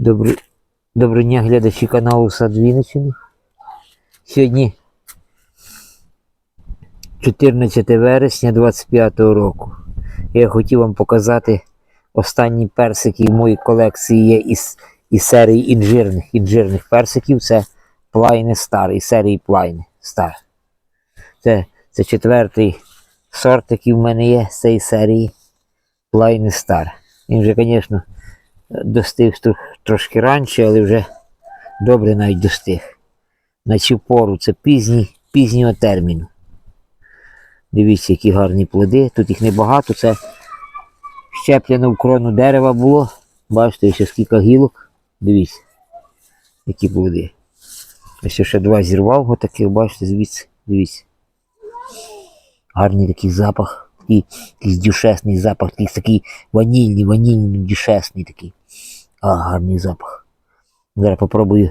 Добрий, добрий дня, глядачі каналу Сад Вінниччини. Сьогодні 14 вересня 25 року. Я хотів вам показати останні персики в моїй колекції є із, із серії інжирних, інжирних персиків. Це Плайне Стар, із серії Плайне Стар. Це, це четвертий сорт, який в мене є з цієї серії Плайне Стар. Він вже, звісно, достиг тр- трошки раніше, але вже добре навіть достиг. На цю пору це пізній, пізнього терміну. Дивіться, які гарні плоди. Тут їх небагато. Це щеплено в крону дерева було. Бачите, ще скільки гілок. Дивіться, які плоди. Ось ще два зірвав, отаких, бачите, звідси. Дивіться. Гарний такий запах. Такий, якийсь дюшесний запах, якийсь такий ванільний, ванільний, дюшесний такий. А, гарний запах. Зараз попробую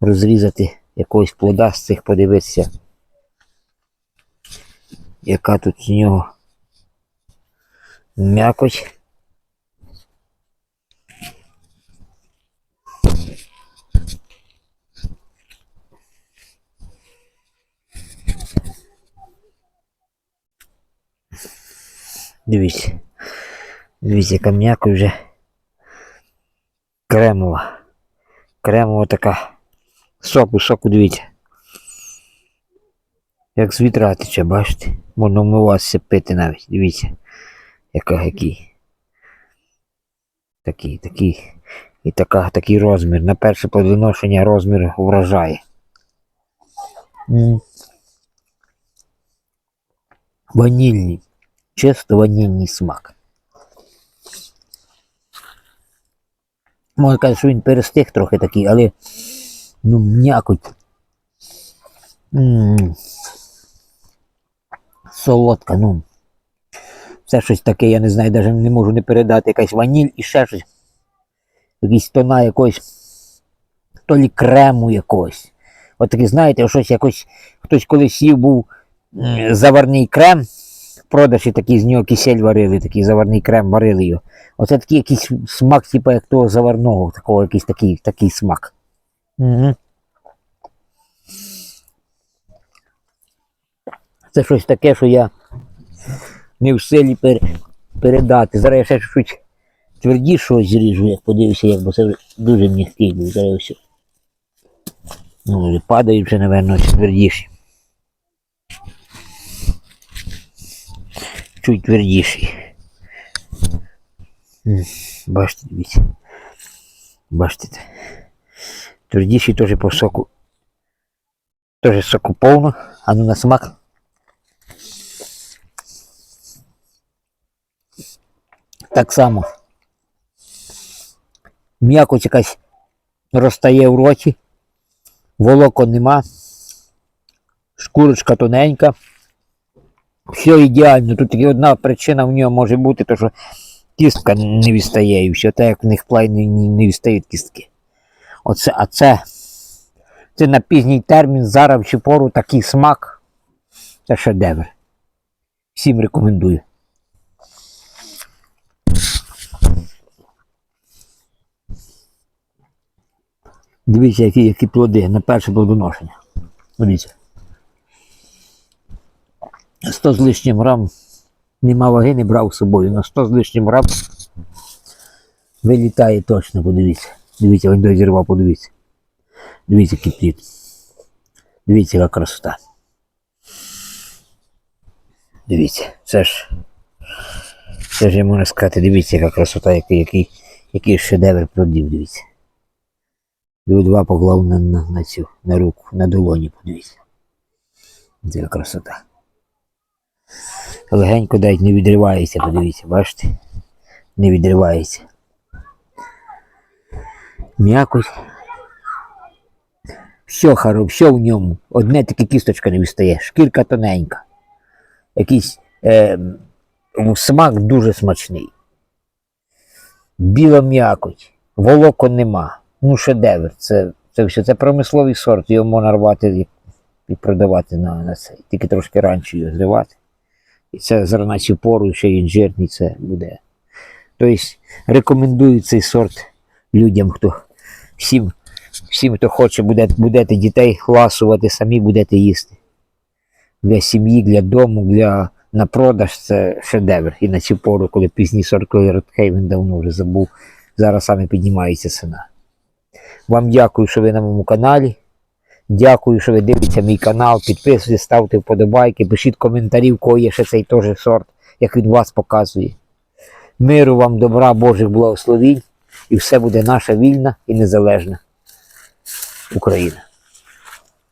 розрізати якогось плода з цих, подивитися. Яка тут у нього м'якоть. Дивіться. Дивіться, яка м'яко вже кремова. Кремова така. Соку, соку, дивіться. Як з вітра тече, бачите? Можна вмиватися пити навіть. Дивіться. Яка який. Такий, такий. І така, такий розмір. На перше плодоношення розмір вражає. М. Чисто ванільний смак. Можна казати, що він перестиг трохи такий, але ну м'якоть. Солодка, ну. Це щось таке, я не знаю, навіть не можу не передати якась ваніль і ще щось. Якісь тона якогось. То лі крему якогось. От такі, знаєте, щось якось хтось колись їв був заварний крем. В продажі такий з нього кисель варили, такий заварний крем варили його. Оце такий якийсь смак, типу, як того заварного, такого якийсь такий, такий смак. Угу. Це щось таке, що я не в силі пер... передати. Зараз я ще чуть твердішого зріжу, як подивлюся, як бо це вже дуже м'який був. Зараз ось. Ну, падають вже, напевно, твердіші. Чуть твердіший. Бачите, дивіться. Бачите. Твердіший теж по соку. Теж соку повно, а ну на смак. Так само. М'якоть якась розтає в роті, волоко нема, шкурочка тоненька. Все ідеально. Тут тільки одна причина в нього може бути, то що кістка не відстає і все, так як в них плайні не, відстають кістки. Оце, а це, це на пізній термін, зараз в пору такий смак. Це шедевр. Всім рекомендую. Дивіться, які, які плоди на перше плодоношення. Дивіться. 100 з лишнім грам нема ваги, не брав з собою. На 100 з лишнім грам вилітає точно, подивіться. Дивіться, він дозірвав, подивіться. Дивіться, який плід. Дивіться, яка красота. Дивіться, це ж. Це ж я можу сказати, дивіться, яка красота, який, який, який шедевр плодів, дивіться. Два поклав на, на, на цю, на руку, на долоні, подивіться. Це красота. Легенько навіть не відривається, подивіться, бачите? Не відривається. М'якоть. Все хоро, все в ньому. Одне таке кісточка не відстає, шкірка тоненька. Якийсь е, смак дуже смачний. Біла м'якоть, волоко нема. Ну, шедевр. Це, це все. Це промисловий сорт, його можна рвати і продавати на, на цей. Тільки трошки раніше його зривати. Це зараз на цю пору ще інжирний це буде. Тобто рекомендую цей сорт людям, хто Всім, всім, хто хоче, буде, будете дітей ласувати, самі будете їсти. Для сім'ї, для дому, для на продаж це шедевр. І на цю пору, коли пізні 40 роки, він давно вже забув. Зараз саме піднімається ціна. Вам дякую, що ви на моєму каналі. Дякую, що ви дивитеся мій канал. Підписуйтесь, ставте вподобайки, пишіть коментарі, в кого є ще цей теж сорт, як він вас показує. Миру вам, добра, Божих благословінь, і все буде наша вільна і незалежна Україна.